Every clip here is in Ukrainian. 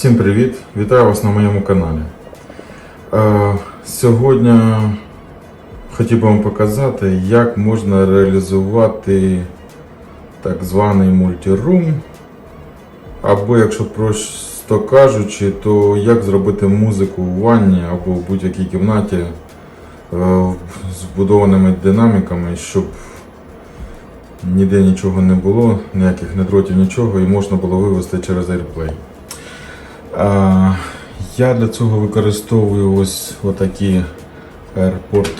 Всім привіт! Вітаю вас на моєму каналі. Е, сьогодні хотів би вам показати, як можна реалізувати так званий мультирум. Або, якщо просто кажучи, то як зробити музику у ванні або в будь-якій кімнаті е, з вбудованими динаміками, щоб ніде нічого не було, ніяких недротів, нічого, і можна було вивести через AirPlay. Я для цього використовую ось отакі Airport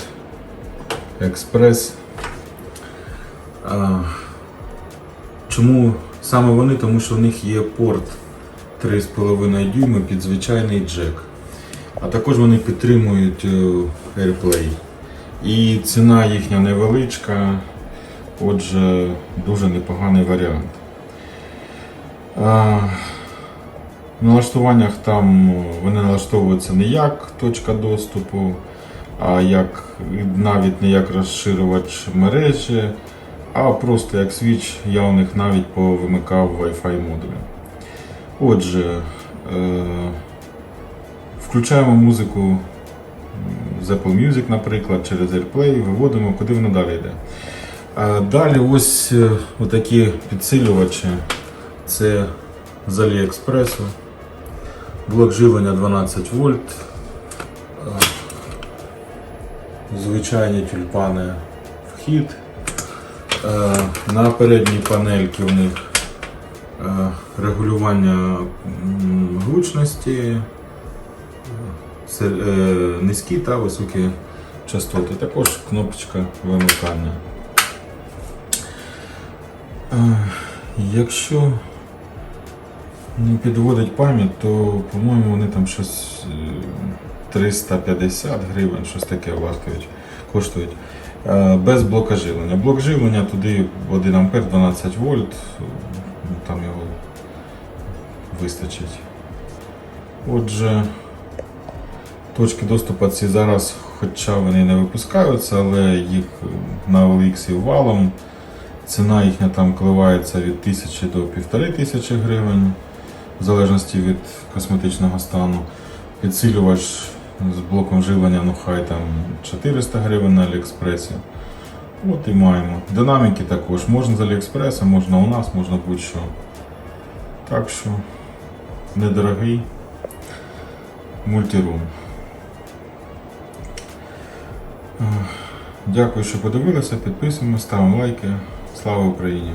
Express. Чому саме вони? Тому що в них є порт 3,5 дюйми під звичайний джек. А також вони підтримують е, AirPlay. І ціна їхня невеличка, отже, дуже непоганий варіант. В налаштуваннях там вони налаштовуються не як точка доступу, а як навіть не як розширювач мережі, а просто як свіч я у них навіть повимикав Wi-Fi модулі. Отже, е- включаємо музику з Apple Music, наприклад, через AirPlay, виводимо, куди воно далі йде. Далі ось е, отакі підсилювачі. Це з Аліекспресу. Блок живлення 12 вольт. Звичайні тюльпани вхід. Е, На передній панельці у них е, регулювання гучності, е, низькі та високі частоти. Також кнопочка вимикання. Якщо не підводить пам'ять, то, по-моєму, вони там щось е, 350 гривень, щось таке вартують, коштують. Е, Без блока живлення. Блок живлення туди 1 ампер 12 вольт, е, ну, там його вистачить. Отже, точки доступу ці зараз, хоча вони не випускаються, але їх на OLX валом. Ціна їхня там коливається від 1000 до 1500 гривень, в залежності від косметичного стану. Підсилювач з блоком живлення, ну хай там 400 гривень на Аліекспресі. От і маємо. Динаміки також можна з Аліекспреса, можна у нас, можна будь-що. Так що недорогий мультирум. Дякую, що подивилися. Підписуємося, ставимо лайки. Слава Україні!